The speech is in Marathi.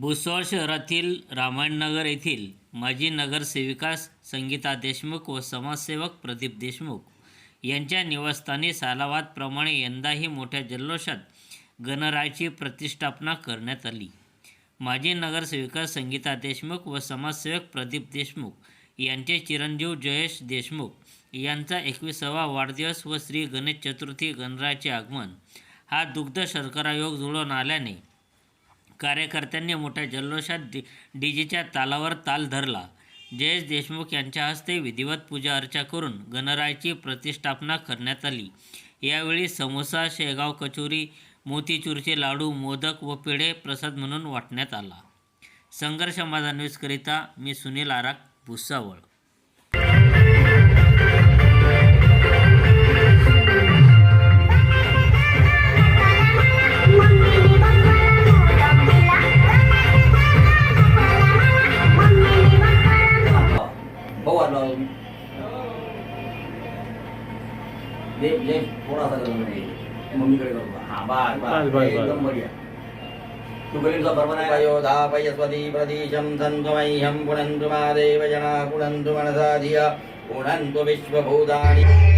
भुसावळ शहरातील रामायणनगर येथील माजी नगरसेविका संगीता देशमुख व समाजसेवक प्रदीप देशमुख यांच्या निवासस्थानी सालावादप्रमाणे यंदाही मोठ्या जल्लोषात गणरायाची प्रतिष्ठापना करण्यात आली. माजी नगरसेविका संगीता देशमुख व समाजसेवक प्रदीप देशमुख यांचे चिरंजीव जयेश देशमुख यांचा एकविसावा वाढदिवस व श्री गणेश चतुर्थी गणरायाचे आगमन हा दुग्ध शर्करा योग जुळून आल्याने कार्यकर्त्यांनी मोठ्या जल्लोषात डी डी जीच्या तालावर ताल धरला. जयेश देशमुख यांच्या हस्ते विधिवत पूजा अर्चा करून गणरायाची प्रतिष्ठापना करण्यात आली. यावेळी समोसा शेगाव कचोरी मोतीचूरचे लाडू मोदक व पेढे प्रसाद म्हणून वाटण्यात आला. संघर्ष माझा न्यूजकरिता मी सुनील आराक भुसावळ. भाऊ आला ले ले थोडासा आहे मम्मीकडे करू हा बस, बस. एकदम बढिया. मह्यं पुनन्तु मा देव जना पुनन्तु मनसा धिया पुनन्तु विश्वभूतानि.